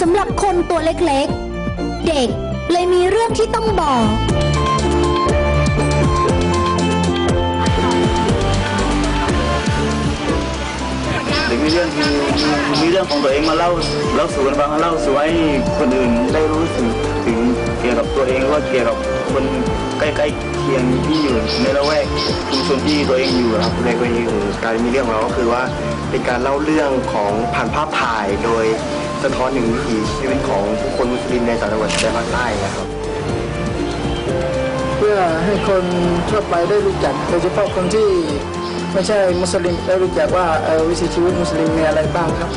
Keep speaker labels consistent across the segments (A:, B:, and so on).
A: สำหรับคนตัวเล็กๆ เด็กเลยมีเรื่องที่ต้องบอก
B: หรือมีเรื่องมีมีมีเรื่องของตัวเองมาเล่าเล่าสู่กันฟังเล่าสู่ให้คนอื่นได้รู้สึกถึงเกี่ยวกับตัวเองว่าเกี่ยวกับคนใกล้ๆเคียงที่อยู่ในละแวกชุมชนที่ตัวเองอยู่ครับ
C: ในกรณีของการมีเรื่องของเราก็คือว่าเป็นการเล่าเรื่องของผ่านภาพถ่ายโดย สะท้อนถึงวิถีชีวิตของผู้คนมุสลิมในสามจังหวัดชายภาคใต้นะครับ
D: เพื่อให้คนทั่วไปได้รู้จักโดยเฉพาะคนที่ไม่ใช่มุสลิมได้รู้จักว่าวิถีชีวิตมุสลิมมีอะไรบ้างครับ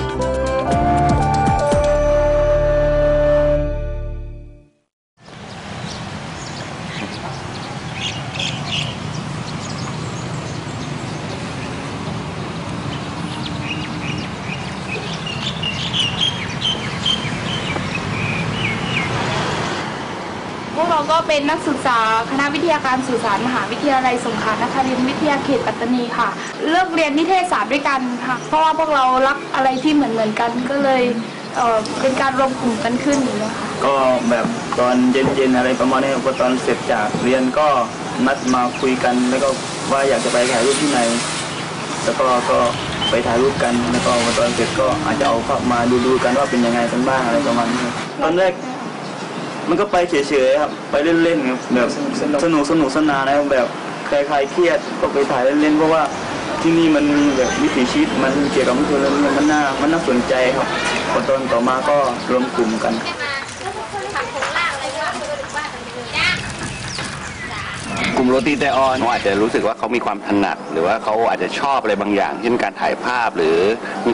E: เราก็เป็นนักศึกษาคณะวิทยาการสื่อสารมหาวิทยาลัยสงขลานครินทร์วิทยาเขตปัตตานีค่ะ เลือกเรียนนิเทศศาสตร์ด้วยกันค่ะ เพราะว่าพวกเรารักอะไรที่เหมือนเหมือนๆกันก็เลยเอ่อเป็นการรวมกลุ่มกันขึ้นอย่างนี้ยค่ะ
B: ก็แบบตอนเย็นๆอะไรประมาณนี้ครับพอตอนเสร็จจากเรียนก็นัดมาคุยกันแล้วก็ว่าอยากจะไปถ่ายรูปที่ไหน แล้วก็ก็ไปถ่ายรูปกันแล้วก็พอตอนเสร็จก็อาจจะเอาภาพมาดูๆกันว่าเป็นยังไงกันบ้างอะไรประมาณนี้ตอนแรก มันก็ไปเฉยๆครับ ไปเล่นๆครับแบบสนุกสนุกสนุกสนานนะครับแบบใครๆเครียดก็ไปถ่ายเล่นๆเพราะว่าที่นี่มันมีแบบวิถีชีวิตมันเกี่ยวกับมุสลิมเนี่ยมันน่ามันน่าสนใจครับพอตอนต่อมาก็รวมกลุ่มกัน
F: กลุ่มโรตีแต่ออน เขาอาจจะรู้สึกว่าเขามีความถนัด หรือว่าเขาอาจจะชอบอะไรบางอย่าง เช่นการถ่ายภาพหรือ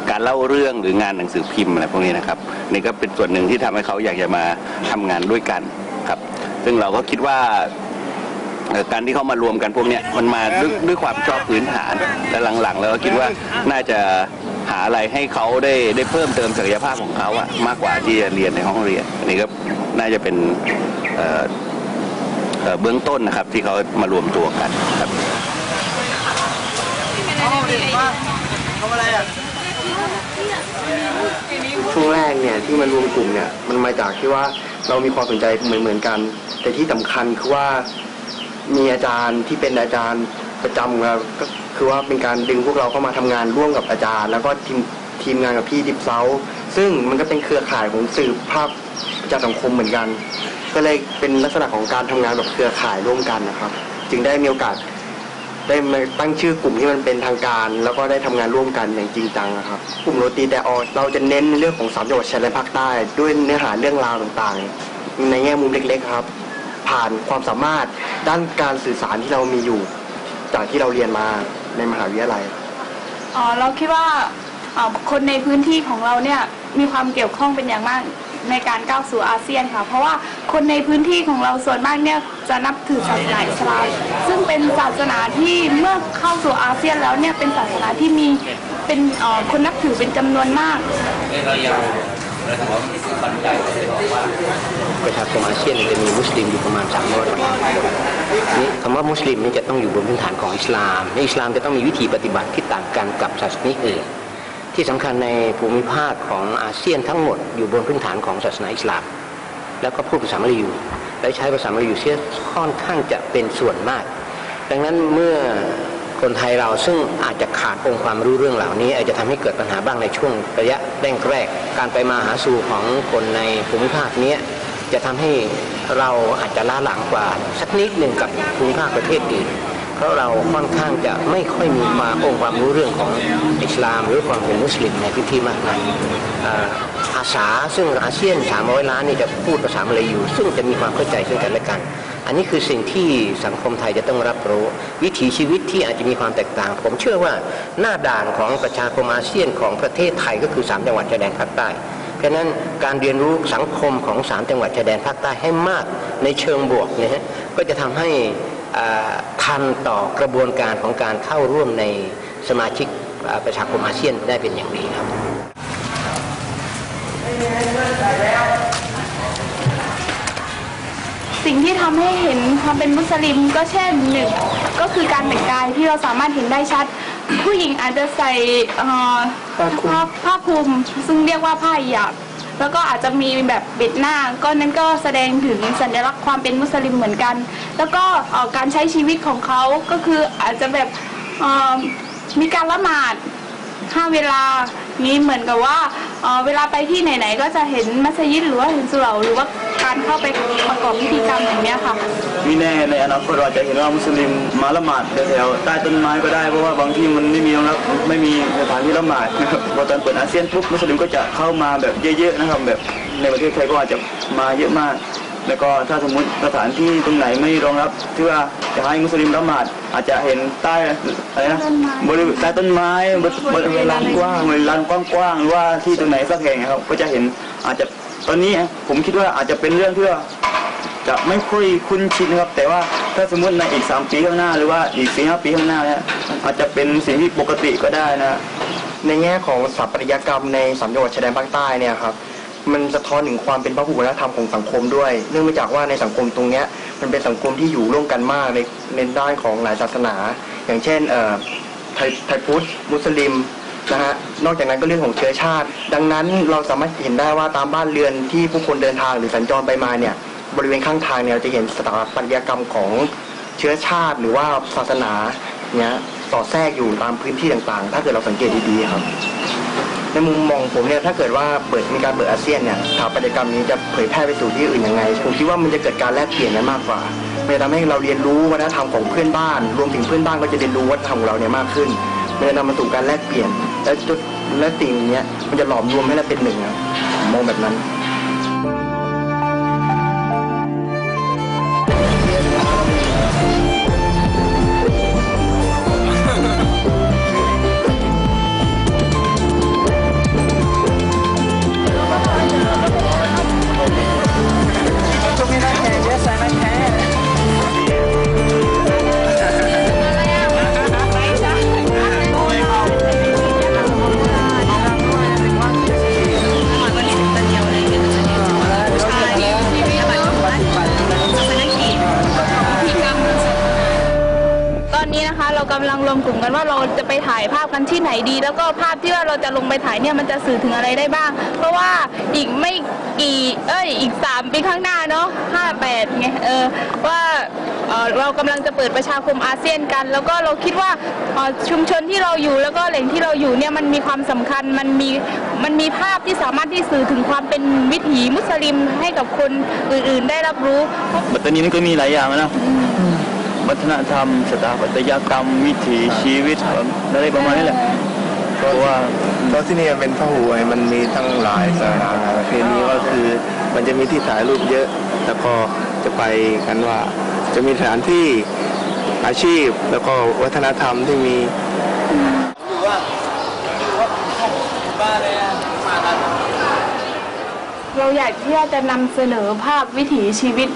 F: การเล่าเรื่องหรืองานหนังสือพิมพ์อะไรพวกนี้นะครับนี่ก็เป็นส่วนหนึ่งที่ทำให้เขาอยากจะมาทำงานด้วยกันครับ ซึ่งเราก็คิดว่าเอ่อการที่เขามารวมกันพวกเนี้ยมันมาด้วยด้วยความชอบพื้นฐานและหลังๆแล้วก็คิดว่าน่าจะหาอะไรให้เขาได้ได้เพิ่มเติมศักยภาพของเขาอะมากกว่าที่จะเรียนในห้องเรียนอันนี้ก็น่าจะเป็นเอ่อ เอ่อเบื้องต้นนะครับที่เขามารวมตัวกันครับ
C: ช่วงแรกเนี่ยที่มันรวมกลุ่มเนี่ยมันมาจากที่ว่าเรามีความสนใจเหมือนเหมือนๆกัน แต่ที่สำคัญคือว่ามีอาจารย์ที่เป็นอาจารย์ประจำของเราก็คือว่าเป็นการดึงพวกเราเข้ามาทำงานร่วมกับอาจารย์ แล้วก็ทีมทีมงานกับพี่ดิฟเซาซึ่งมันก็เป็นเครือข่ายของสื่อภาพ ประสังคมเหมือนกัน ก็เลยเป็นลักษณะของการทำงานแบบเครือข่ายร่วมกันนะครับ จึงได้มีโอกาสได้มาตั้งชื่อกลุ่มที่มันเป็นทางการ แล้วก็ได้ทำงานร่วมกันอย่างจริงจังนะครับกลุ่มโรตีแต่ออเราจะเน้นเรื่องของสามจังหวัดชายแดนภาคใต้ ด้วยเนื้อหาเรื่องราวต่างๆ ในแง่มุมเล็กๆครับ ผ่านความสามารถด้านการสื่อสารที่เรามีอยู่ จากที่เราเรียนมาในมหาวิทยาลัย
E: อ๋อเราคิดว่าคนในพื้นที่ของเราเนี่ยมีความเกี่ยวข้องเป็นอย่างมาก ในการก้าวสู่อาเซียนค่ะ เพราะว่าคนในพื้นที่ของเราส่วนมากเนี่ยจะนับถือศาสนาอิสลามซึ่งเป็นศาสนาที่เมื่อเข้าสู่อาเซียนแล้วเนี่ยเป็นศาสนาที่มีเป็นคนนับถือเป็นจำนวนมาก
G: ประชาคมอาเซียนจะมีมุสลิมอยู่ประมาณ300กว่าคนนี่คำว่ามุสลิมนี่จะต้องอยู่บนพื้นฐานของอิสลามในอิสลามจะต้องมีวิธีปฏิบัติที่ต่างกันกับศาสนาอื่น ที่สำคัญในภูมิภาคของอาเซียนทั้งหมดอยู่บนพื้นฐานของศาสนาอิสลาม แล้วก็พูดภาษามลายูและใช้ภาษามลายูเสียค่อนข้างจะเป็นส่วนมาก ดังนั้นเมื่อคนไทยเราซึ่งอาจจะขาดองค์ความรู้เรื่องเหล่านี้ อาจจะทำให้เกิดปัญหาบ้างในช่วงระยะแรกๆการไปมาหาสู่ของคนในภูมิภาคนี้จะทำให้เราอาจจะล้าหลังกว่าสักนิดหนึ่งกับภูมิภาคประเทศอื่น เพราะเราค่อนข้างจะไม่ค่อยมีความองค์ความรู้เรื่องของอิสลามหรือความเป็นมุสลิมในพื้นที่มากนักภาษาซึ่งอาเซียน300ล้านนี่จะพูดภาษามลายู ซึ่งจะมีความเข้าใจซึ่งกันและกัน อันนี้คือสิ่งที่สังคมไทยจะต้องรับรู้ วิถีชีวิตที่อาจจะมีความแตกต่าง ผมเชื่อว่าหน้าด่านของประชาคมอาเซียนของประเทศไทยก็คือ 3 จังหวัดชายแดนภาคใต้เพราะนั้นการเรียนรู้สังคมของ 3 จังหวัดชายแดนภาคใต้ให้มากในเชิงบวกนะฮะก็จะทำให้อ่า ทันต่อกระบวนการของการเข้าร่วมในสมาชิกอ่าประชาคมอาเซียนได้เป็นอย่างดีครับ
E: สิ่งที่ทำให้เห็นความเป็นมุสลิมก็เช่นหนึ่งก็คือการแต่งกายที่เราสามารถเห็นได้ชัด ผู้หญิงอาจจะใส่เอ่อ
D: ผ้าคลุม
E: ผ้าผ้าคลุมซึ่งเรียกว่าผ้าหยาบ แล้วก็อาจจะมีแบบปิดหน้าก็นั้นก็แสดงถึงสัญลักษณ์ความเป็นมุสลิมเหมือนกัน แล้วก็การใช้ชีวิตของเขาก็คืออาจจะแบบมีการละหมาดห้าเวลานี้เหมือนกับว่าเอ่อเวลาไปที่ไหนๆก็จะเห็นมัสยิดหรือว่าเห็นสุเหร่าหรือว่า เข้าไปประกอบพิธีกรรมอย่างเนี้ยค่ะ
B: มีแน่ในอนาคตเราจะเห็นว่ามุสลิมมาละหมาดแถวๆใต้ต้นไม้ก็ได้เพราะว่าบางที่มันไม่มีนะครับไม่มีสถานที่ละหมาดนะครับพอตอนเปิดอาเซียนปุ๊บมุสลิมก็จะเข้ามาแบบเยอะๆนะครับแบบในประเทศไทยก็อาจจะมาเยอะมาก แล้วก็ถ้าสมมติสถานที่ตรงไหนไม่รองรับที่ว่าจะให้มุสลิมละหมาดอาจจะเห็นใต้อะไรนะบริเวณใต้ต้นไม้บริเวณลานกว้างบริเวณลานกว้างๆหรือว่าที่ตรงไหนสักแห่งครับก็จะเห็นอาจจะ ตอนนี้ผมคิดว่าอาจจะเป็นเรื่องที่ว่าจะไม่ค่อยคุ้นชินนะครับ แต่ว่าถ้าสมมติในอีก 3 ปีข้างหน้า หรือว่าอีก4 5ปีข้างหน้าเนี่ยอาจจะเป็นสิ่งที่ปกติก็ได้นะ
C: ในแง่ของสถาปัตยกรรมในสามจังหวัดชายแดนภาคใต้เนี่ยครับมันสะท้อนถึงความเป็นพหุวัฒนธรรมของสังคมด้วย เนื่องมาจากว่าในสังคมตรงเนี้ยมันเป็นสังคมที่อยู่ร่วมกันมากในในด้านของหลายศาสนา อย่างเช่นเอ่อไทยพุทธมุสลิม นะฮะนอกจากนั้นก็เรื่องของเชื้อชาติ ดังนั้นเราสามารถเห็นได้ว่าตามบ้านเรือนที่ผู้คนเดินทางหรือสัญจรไปมาเนี่ยบริเวณข้างทางเนี่ยเราจะเห็นสถาปัตยกรรมของเชื้อชาติหรือว่าศาสนาเนี่ยสอดแทรกอยู่ตามพื้นที่ต่างๆ ถ้าเกิดเราสังเกตดีๆครับ ในมุมมองผมเนี่ยถ้าเกิดว่าเปิดมีการเปิดอาเซียนเนี่ยสถาปัตยกรรมนี้จะเผยแพร่ไปสู่ที่อื่นยังไงผมคิดว่ามันจะเกิดการแลกเปลี่ยนกันมากกว่ามันจะทำให้เราเรียนรู้วัฒนธรรมของเพื่อนบ้าน รวมถึงเพื่อนบ้านก็จะเรียนรู้วัฒนธรรมของเราเนี่ยมากขึ้น มันจะนำมาสู่การแลกเปลี่ยนและจุดและสิ่งนี้มันจะหลอมรวมให้เราเป็นหนึ่งครับผมมองแบบนั้น
E: นี้นะคะเรากำลังรวมกลุ่มกันว่าเราจะไปถ่ายภาพกันที่ไหนดี แล้วก็ภาพที่ว่าเราจะลงไปถ่ายเนี่ยมันจะสื่อถึงอะไรได้บ้าง เพราะว่าอีกไม่กี่เอ้ยอีกสามปีข้างหน้าเนาะห้าแปดไงเออว่าเอ่อเรากำลังจะเปิดประชาคมอาเซียนกัน แล้วก็เราคิดว่าเอ่อชุมชนที่เราอยู่แล้วก็แหล่งที่เราอยู่เนี่ยมันมีความสำคัญมันมีมันมีภาพที่สามารถที่สื่อถึงความเป็นวิถีมุสลิมให้กับคนอื่นๆได้รับรู้
B: ปัตตานีนี่ก็มีหลายอย่างนะ วัฒนธรรม สถาปัตยกรรม วิถีชีวิตอะไรประมาณนี้แหละเพราะว่า
H: เพราะที่นี่มันเป็นพหุไงมันมีทั้งหลายสถานประเพณีก็คือ มันจะมีที่ถ่ายรูปเยอะ แล้วก็จะไปกันว่า จะมีสถานที่อาชีพ แล้วก็วัฒนธรรมที่มี
E: เราอยากที่จะนำเสนอภาพวิถีชีวิต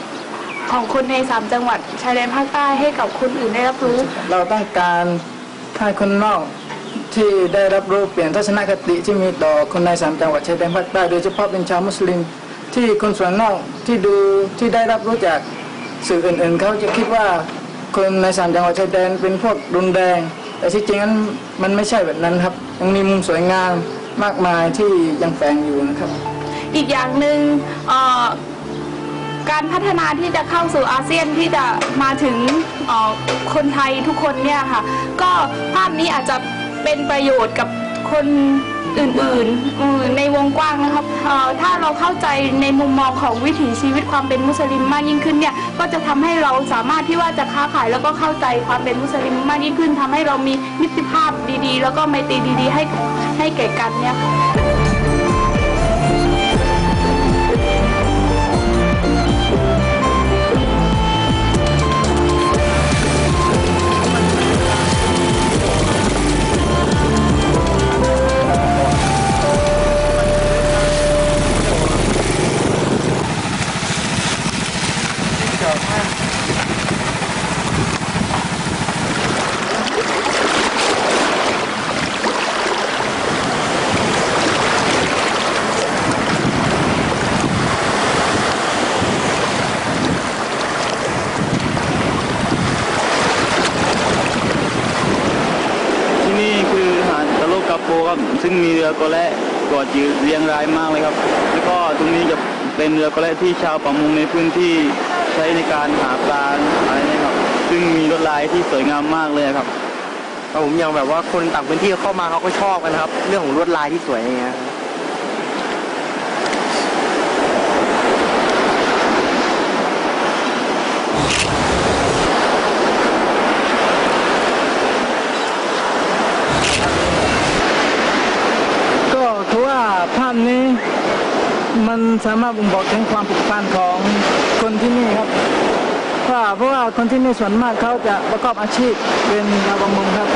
E: ของคนในสามจังหวัดชายแดนภาคใต้ให้กับคนอื่นได้รับรู้
D: เราต้องการให้คนนอกที่ได้รับรู้เปลี่ยนทัศนคติที่มีต่อคนในสามจังหวัดชายแดนภาคใต้โดยเฉพาะเป็นชาวมุสลิม ที่คนส่วนนอกที่ดูที่ได้รับรู้จากสื่ออื่น ๆ เขาจะคิดว่าคนในสามจังหวัดชายแดนเป็นพวกรุนแรงแต่ที่จริงนั้นมันไม่ใช่แบบนั้นครับยังมีมุมสวยงามมากมายที่ยังแฝงอยู่นะครับ
E: อีกอย่างหนึ่งเอ่อ การพัฒนาที่จะเข้าสู่อาเซียนที่จะมาถึงออคนไทยทุกคนเนี่ยค่ะ ก็ภาพนี้อาจจะเป็นประโยชน์กับคนอื่นๆในวงกว้างนะครับถ้าเราเข้าใจในมุมมองของวิถีชีวิตความเป็นมุสลิมมากยิ่งขึ้นเนี่ยก็จะทำให้เราสามารถที่ว่าจะค้าขายแล้วก็เข้าใจความเป็นมุสลิมมากยิ่งขึ้นทำให้เรามีมิตรภาพดีๆ แล้วก็ไมตรีดีๆ ให้ให้แก่กันเนี่ย
B: อกเรือกอและกอดยืดเรียงรายมากเลยครับ แล้วก็ตรงนี้จะเป็นเรือกระแลที่ชาวประมงในพื้นที่ใช้ในการหาปลาอะไรนะครับ ซึ่งมีลวดลายที่สวยงามมากเลยครับ
C: ผมอย่างแบบว่าคนต่างพื้นที่เข้ามาเขาก็ชอบกันนะครับ เรื่องของลวดลายที่สวยอย่างเงี้ย
D: ก็คือว่าภาพนี้ มันสามารถบ่งบอกถึงความผูกพันของคนที่นี่ครับเพราะว่าคนที่นี่ส่วนมากเขาจะประกอบอาชีพเป็นชาวประมงครับ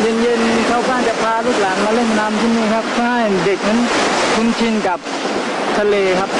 D: เย็นๆเขาก็จะพาลูกหลานมาเล่นน้ำที่นี่ครับเพื่อให้เด็กนั้นคุ้นชินกับทะเลครับ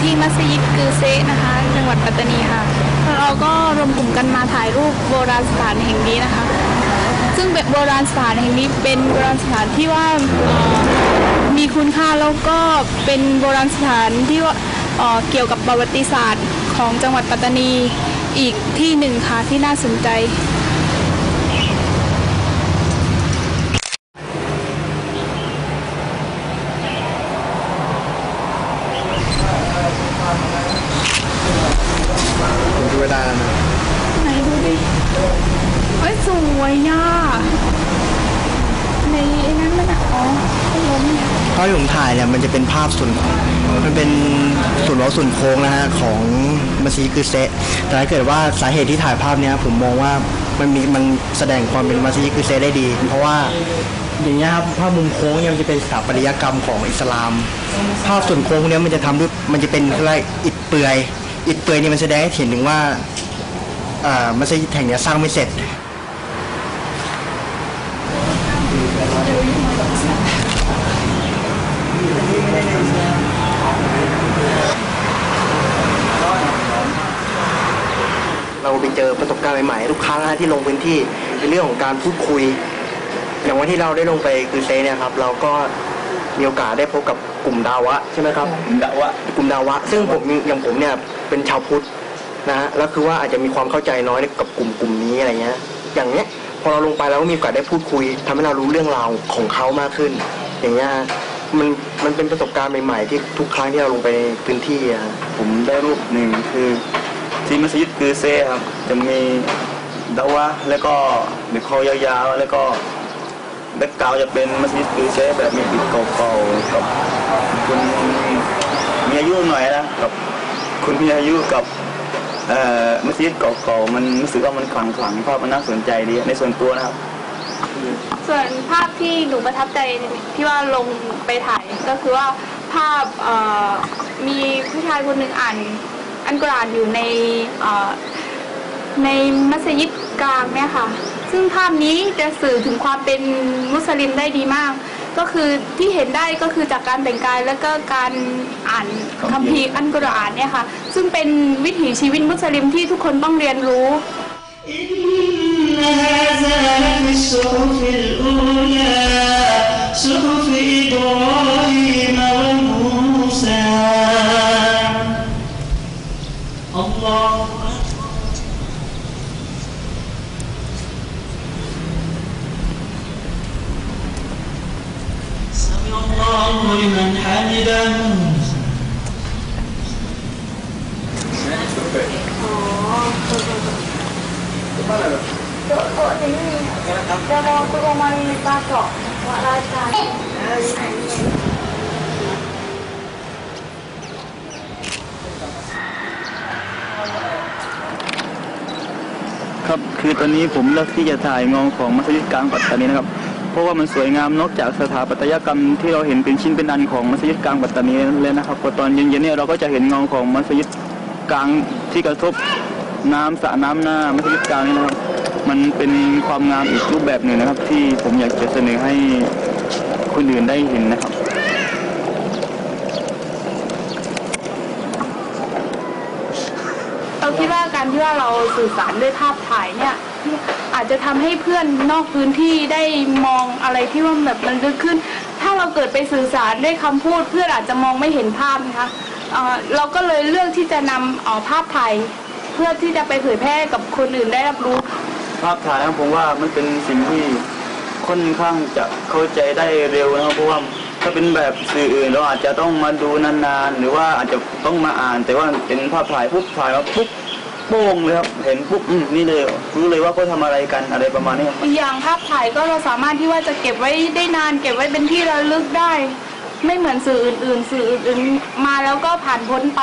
E: ที่มัสยิดกือเซะนะคะ จังหวัดปัตตานีค่ะ เราก็รวมกลุ่มกันมาถ่ายรูปโบราณสถานแห่งนี้นะคะ ซึ่งโบราณสถานแห่งนี้เป็นโบราณสถานที่ว่ามีคุณค่าแล้วก็เป็นโบราณสถานที่ว่าเกี่ยวกับประวัติศาสตร์ของจังหวัดปัตตานีอีกที่หนึ่งค่ะที่น่าสนใจ
C: ผมดูไม่ได้แล้วนะ
E: ไหนดูดิเฮ้ยสวยย่าในไอ้นั้นมันอะอ๋อพัดลมเนี่ย
C: ภายเนี่ยมันจะเป็นภาพส่วนมันเป็นส่วนล้อส่วนโค้งนะฮะของมัสยิดคือเซะแต่ถ้าเกิดว่าสาเหตุที่ถ่ายภาพเนี้ยผมมองว่ามันมีมันแสดงความเป็นมัสยิดคือเซะได้ดี เพราะว่าอย่างเงี้ยครับภาพมุมโค้งเนี่ยมันจะเป็นสถาปัตยกรรมของอิสลาม ภาพส่วนโค้งเนี้ยมันจะทำด้วยมันจะเป็นอะไรอิฐเปลือยอิฐเปลือยเนี่ยมันแสดงให้เห็นถึงว่าอ่ามัสยิดแห่งเนี้ยสร้างไม่เสร็จ เราไปเจอประสบการณ์ใหม่ๆทุกครั้งนะที่ลงพื้นที่ในเรื่องของการพูดคุย อย่างวันที่เราได้ลงไปคือเซเนี่ยครับ เราก็มีโอกาสได้พบกับกลุ่มดาวะใช่ไหมครับ
B: ดาวะ
C: กลุ่มดาวะ ซึ่งผมอย่างผมเนี่ยเป็นชาวพุทธนะฮะแล้วคือว่าอาจจะมีความเข้าใจน้อยกับกลุ่มกลุ่มนี้อะไรเงี้ย อย่างเนี้ยพอเราลงไปเราก็มีโอกาสได้พูดคุยทำให้เรารู้เรื่องราวของเขามากขึ้น อย่างเงี้ยฮะมันมันเป็นประสบการณ์ใหม่ๆที่ทุกครั้งที่เราลงไปในพื้นที่อะฮะ
B: ผมได้รูปหนึ่งคือ ที่มัสยิดคือเซ่ครับจะมีดาวะแล้วก็เด็กคอยาวๆแล้วก็แบ็กกราวจะเป็นมัสยิดคือเซ่แบบมีปิดเก่าๆกับคุณมีอายุหน่อยนะกับคุณมีอายุกับเอ่อมัสยิดเก่าๆมันรู้สึกว่ามันขลังขลังๆภาพมันน่าสนใจดีในส่วนตัวนะครับ
E: ส่วนภาพที่หนูประทับใจที่ว่าลงไปถ่ายก็คือว่าภาพเอ่อมีผู้ชายคนหนึ่งอ่าน อันกุรอานอยู่ในเอ่อในมัสยิดกลางเนี่ยค่ะ ซึ่งภาพนี้จะสื่อถึงความเป็นมุสลิมได้ดีมาก ก็คือที่เห็นได้ก็คือจากการแต่งกายแล้วก็การอ่านคัมภีร์อันกุรอานเนี่ยค่ะ ซึ่งเป็นวิถีชีวิตมุสลิมที่ทุกคนต้องเรียนรู้
C: ค
B: รับคือตอนนี้ผมเลือกที่จะถ่ายเงาของมัสยิดกลางปัตตานีนะครับ เพราะว่ามันสวยงามนอกจากสถาปัตยกรรมที่เราเห็นเป็นชิ้นเป็นอันของมัสยิดกลางปัตตานีเลยนะครับพอตอนเย็นๆเนี่ยเราก็จะเห็นเงาของมัสยิดกลางที่กระทบน้ำสระน้ำหน้ามัสยิดกลางนี่นะครับ มันเป็นความงามอีกรูปแบบหนึ่งนะครับ ที่ผมอยากจะเสนอให้คนอื่นได้เห็นนะครับ
E: เรา คิดว่าเราสื่อสารด้วยภาพถ่ายเนี่ยอาจจะทำให้เพื่อนนอกพื้นที่ได้มองอะไรที่ว่าแบบมันลึกขึ้น ถ้าเราเกิดไปสื่อสารด้วยคำพูด เพื่อนอาจจะมองไม่เห็นภาพนะคะเราก็เลยเลือกที่จะนำเอ่อภาพถ่ายเพื่อที่จะไปเผยแพร่กับคนอื่นได้รับรู้
B: ภาพถ่ายนะผมว่ามันเป็นสิ่งที่ค่อนข้างจะเข้าใจได้เร็วนะครับเพราะว่าถ้าเป็นแบบสื่ออื่นเราอาจจะต้องมาดูนานๆ หรือว่าอาจจะต้องมาอ่าน แต่ว่าเป็นภาพถ่ายปุ๊บถ่ายมาปุ๊บ โป้งเลยครับเห็นปุ๊บอืมนี่เลยรู้เลยว่าเขาทำอะไรกันอะไรประมาณนี้ครับ
E: อีกอย่างภาพถ่ายก็เราสามารถที่ว่าจะเก็บไว้ได้นาน เก็บไว้เป็นที่ระลึกได้ ไม่เหมือนสื่ออื่นๆ สื่ออื่นๆมาแล้วก็ผ่านพ้นไป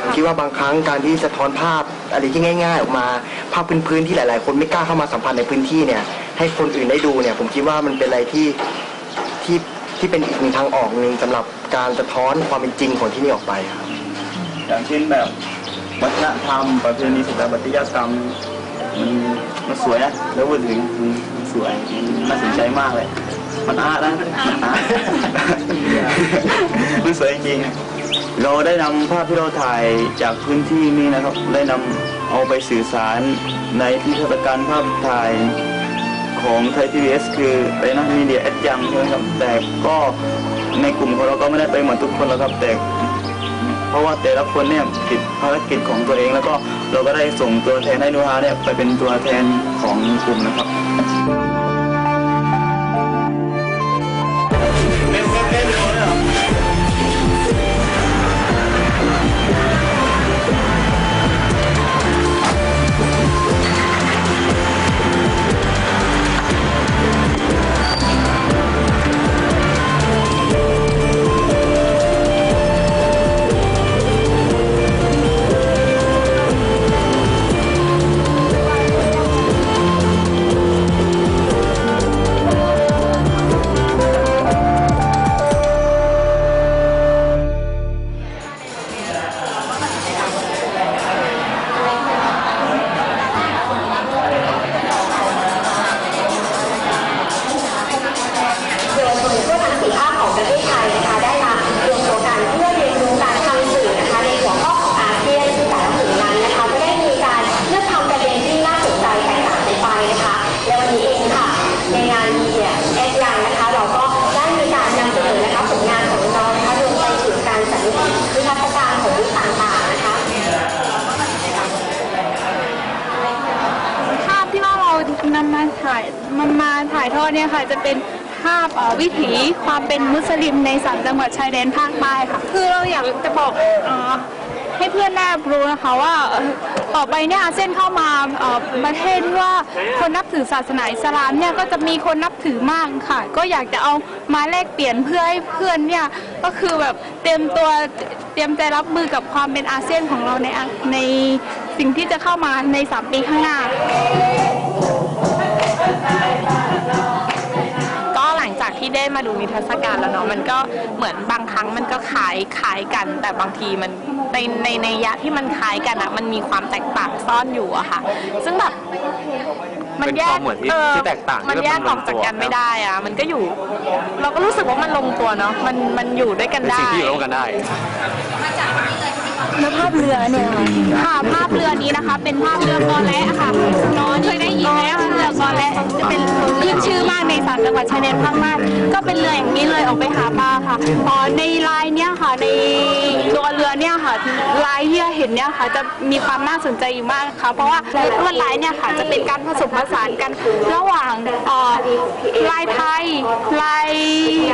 C: ผมคิดว่าบางครั้งการที่สะท้อนภาพอะไรที่ง่าย ๆ ออกมา ภาพพื้นๆที่หลาย ๆ คนไม่กล้าเข้ามาสัมผัสในพื้นที่เนี่ย ให้คนอื่นได้ดูเนี่ย ผมคิดว่ามันเป็นอะไรที่ที่ที่เป็นอีกหนึ่งทางออกหนึ่งสำหรับการสะท้อนความเป็นจริงของที่นี่ออกไปครับ
B: อย่างเช่นแบบ วัฒนธรรม ประเพณีสถาปัตยกรรมมันมันสวยนะแล้วพูดถึงมันสวยมันน่าสนใจมากเลย มันอาร์ตนะมันอาร์ตมันสวยจริงๆเราได้นำภาพที่เราถ่ายจากพื้นที่นี้นะครับ ได้นำเอาไปสื่อสารในพิพิธภัณฑ์ภาพถ่ายของไทยพีบีเอสคือไปนะมีเดียแอดยังใช่ไหมครับแต่ก็ในกลุ่มของเราก็ไม่ได้ไปเหมือนทุกคนแล้วครับแต่ เพราะว่าแต่ละคนเนี่ยติดภารกิจของตัวเอง แล้วก็เราก็ได้ส่งตัวแทนให้นุฮาเนี่ยไปเป็นตัวแทนของกลุ่มนะครับ
A: ถ่า
E: ยมันมาถ่ายทอดเนี่ยค่ะ จะเป็นภาพเอ่อวิถีความเป็นมุสลิมในสามจังหวัดชายแดนภาคใต้ค่ะ คือเราอยากจะบอกเอ่อให้เพื่อนได้รับรู้นะคะว่าเอ่อต่อไปเนี่ยอาเซียนเข้ามาเอ่อประเทศที่ว่าคนนับถือศาสนาอิสลามเนี่ยก็จะมีคนนับถือมากค่ะ ก็อยากจะเอามาแลกเปลี่ยนเพื่อให้เพื่อนเนี่ยก็คือแบบเตรียมตัวเตรียมใจรับมือกับความเป็นอาเซียนของเราในอาในสิ่งที่จะเข้ามาในสามปีข้างหน้า
I: ด้มาดูนิทรรศการแล้วเนาะมันก็เหมือนบางครั้งมันก็คล้ายคล้ายกัน แต่บางทีมันในในในยะที่มันคล้ายกันอะมันมีความแตกต่างซ่อนอยู่อะค่ะ ซึ่งแบบมันแย
J: เป็นความเหมือนที่
I: ออ
J: ที่แตกต่าง
I: มัน
J: ที่
I: แย
J: มัน
I: กออกจากกันไม่ได้อะมันก็อยู่ เราก็รู้สึกว่ามันลงตัวเนาะมันมันอยู่ด้วยกัน
J: เป็น
I: ได้
J: สิ่งที่อยู่ร่วมกันได้
E: แล้วภาพเรือเนี่ยค่ะ ภาพเรือนี้นะคะ เป็นภาพเรือกอและค่ะน้องเคยได้ยินไหมคะเรือกอและจะเป็นขึ้นชื่อมากในสามจังหวัดชายแดนภาคใต้ก็เป็นเรืออย่างนี้เลยออกไปหาปลาค่ะอ๋อในลายเนี่ยค่ะ ในตัวเรือเนี่ยค่ะลายที่เราเห็นเนี่ยค่ะ จะมีความน่าสนใจอยู่มากค่ะ เพราะว่าลวดลายเนี่ยค่ะ จะเป็นการผสมผสานกันระหว่างเอ่อลายไทยลาย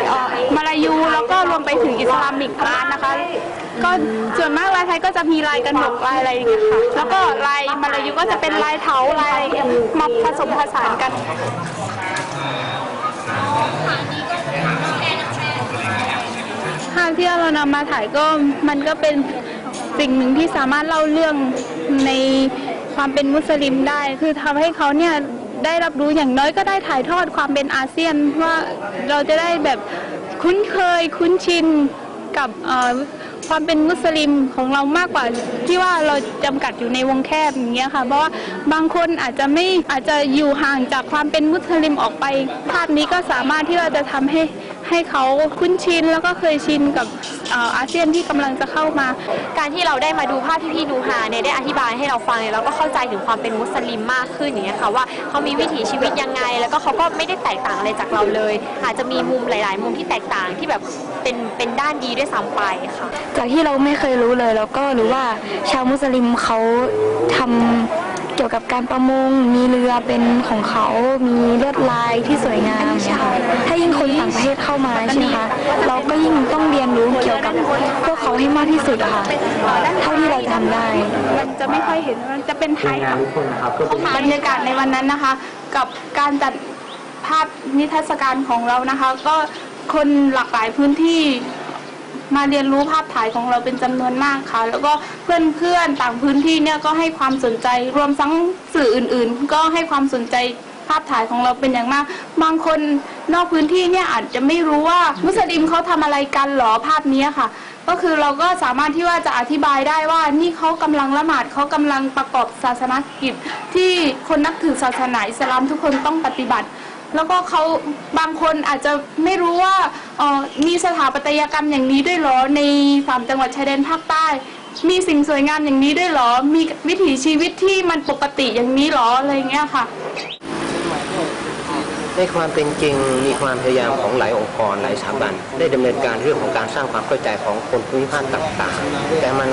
E: เอ่อมาลายูแล้วก็รวมไปถึงอิสลามิกอาร์ตนะคะ ก็ส่วนมากลายไทยก็จะมีลายกระหนกลายอะไรอย่างเงี้ยค่ะ แล้วก็ลายมาลายูก็จะเป็นลายเถาลายอะไรอย่างเงี้ยมาผสมผสานกันภาพที่เรานำมาถ่ายก็มันก็เป็นสิ่งหนึ่งที่สามารถเล่าเรื่องในความเป็นมุสลิมได้ คือทำให้เขาเนี่ยได้รับรู้อย่างน้อยก็ได้ถ่ายทอดความเป็นอาเซียนว่าเราจะได้แบบคุ้นเคยคุ้นชินกับ ความเป็นมุสลิมของเรามากกว่าที่ว่าเราจำกัดอยู่ในวงแคบอย่างเงี้ยค่ะ เพราะว่าบางคนอาจจะไม่อาจจะอยู่ห่างจากความเป็นมุสลิมออกไป ภาพนี้ก็สามารถที่ว่าจะทำให้ ให้เขาคุ้นชินแล้วก็เคยชินกับอาเซียนที่กำลังจะเข้ามา
A: การที่เราได้มาดูภาพที่พี่นูฮาเนี่ยได้อธิบายให้เราฟังเนี่ยเราก็เข้าใจถึงความเป็นมุสลิมมากขึ้นอย่างเงี้ยค่ะว่าเขามีวิถีชีวิตยังไง แล้วก็เขาก็ไม่ได้แตกต่างอะไรจากเราเลย อาจจะมีมุมหลาย ๆ มุมที่แตกต่างที่แบบเป็นเป็นด้านดีด้วยซ้ำไปค่ะ
J: จากที่เราไม่เคยรู้เลย แล้วก็รู้ว่าชาวมุสลิมเขาทำเกี่ยวกับการประมง มีเรือเป็นของเขา มีลวดลายที่สวยงามเนี่ยค่ะถ้ายิ่งคนต่างประเทศเข้ามาใช่ไหมคะเราก็ยิ่งต้องเรียนรู้เกี่ยวกับพวกเขาให้มากที่สุดอะค่ะเท่าที่เราจะทำได้
E: มันจะไม่ค่อยเห็นมันจะเป็นไทยค่ะบรรยากาศในวันนั้นนะคะ กับการจัดภาพนิทรรศการของเรานะคะ ก็คนหลากหลายพื้นที่ มาเรียนรู้ภาพถ่ายของเราเป็นจำนวนมากค่ะ แล้วก็เพื่อนๆต่างพื้นที่เนี่ยก็ให้ความสนใจรวมทั้งสื่ออื่น ๆ ก็ให้ความสนใจภาพถ่ายของเราเป็นอย่างมาก บางคนนอกพื้นที่เนี่ยอาจจะไม่รู้ว่ามุสลิมเขาทำอะไรกันหรอภาพนี้ค่ะ ก็คือเราก็สามารถที่ว่าจะอธิบายได้ว่านี่เขากำลังละหมาดเขากำลังประกอบศาสนกิจที่คนนับถือศาสนาอิสลามทุกคนต้องปฏิบัติ แล้วก็เขาบางคนอาจจะไม่รู้ว่าเอ่อมีสถาปัตยกรรมอย่างนี้ด้วยเหรอในสามจังหวัดชายแดนภาคใต้ มีสิ่งสวยงามอย่างนี้ด้วยเหรอ มีวิถีชีวิตที่มันปกติอย่างนี้เหรออะไรเงี้ยค่ะ
G: ในความเป็นจริงมีความพยายามของหลายองค์กรหลายสถาบัน ได้ดำเนินการเรื่องของการสร้างความเข้าใจของคนภูมิภาคต่างๆ แต่มัน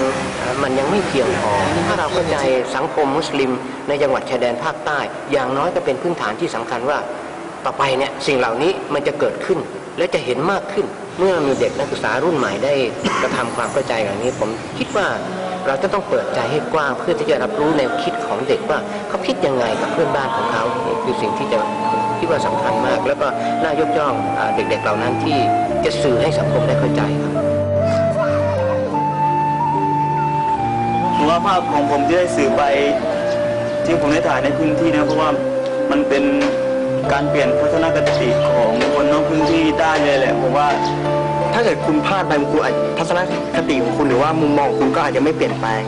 G: มันยังไม่เพียงพอ ถ้าเราเข้าใจสังคมมุสลิมในจังหวัดชายแดนภาคใต้ อย่างน้อยก็เป็นพื้นฐานที่สำคัญว่า ต่อไปเนี่ยสิ่งเหล่านี้มันจะเกิดขึ้นและจะเห็นมากขึ้น เมื่อมีเด็กนักศึกษารุ่นใหม่ได้กระทำความเข้าใจอย่างนี้ ผมคิดว่าเราจะต้องเปิดใจให้กว้างเพื่อที่จะรับรู้แนวคิดของเด็กว่าเขาคิดยังไงกับเพื่อนบ้านของเขานี่คือสิ่งที่จะคิดว่าสำคัญมาก แล้วก็น่ายกย่องเด็กๆเหล่านั้นที่จะสื่อให้สังคมได้เข้าใจครับ
B: ผมว่าภาพของผมที่ได้สื่อไปที่ผมได้ถ่ายในพื้นที่นะเพราะว่ามันเป็น การเปลี่ยนทัศนคติของคนนอกพื้นที่ได้เลยแหละผมว่า
C: ถ้าเกิดคุณพลาดไปคุณอาจทัศนคติของคุณหรือว่ามุมมองของคุณก็อาจจะไม่เปลี่ยนแปลง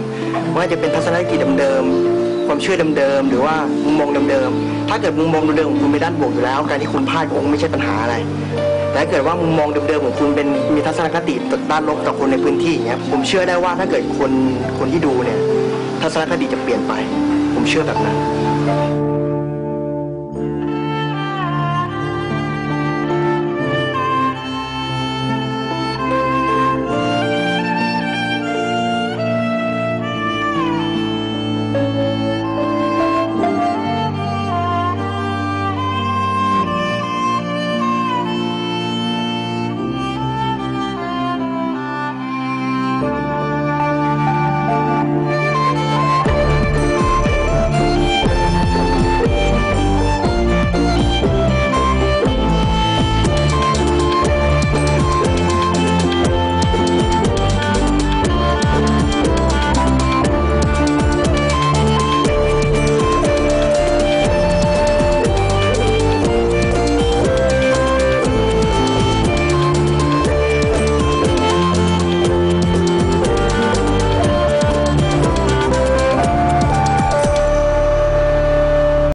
C: ว่าจะเป็นทัศนคติเดิมๆความเชื่อเดิมๆหรือว่ามุมมองเดิมๆถ้าเกิดมุมมองเดิมๆของคุณเป็นด้านบวกอยู่แล้ว การที่คุณพลาดคงไม่ใช่ปัญหาอะไร แต่ถ้าเกิดว่ามุมมองเดิมๆของคุณเป็นมีทัศนคติด้านลบต่อคนในพื้นที่อย่างเงี้ยผมเชื่อได้ว่าถ้าเกิดคนคนที่ดูเนี่ยทัศนคติจะเปลี่ยนไป ผมเชื่อแบบนั้น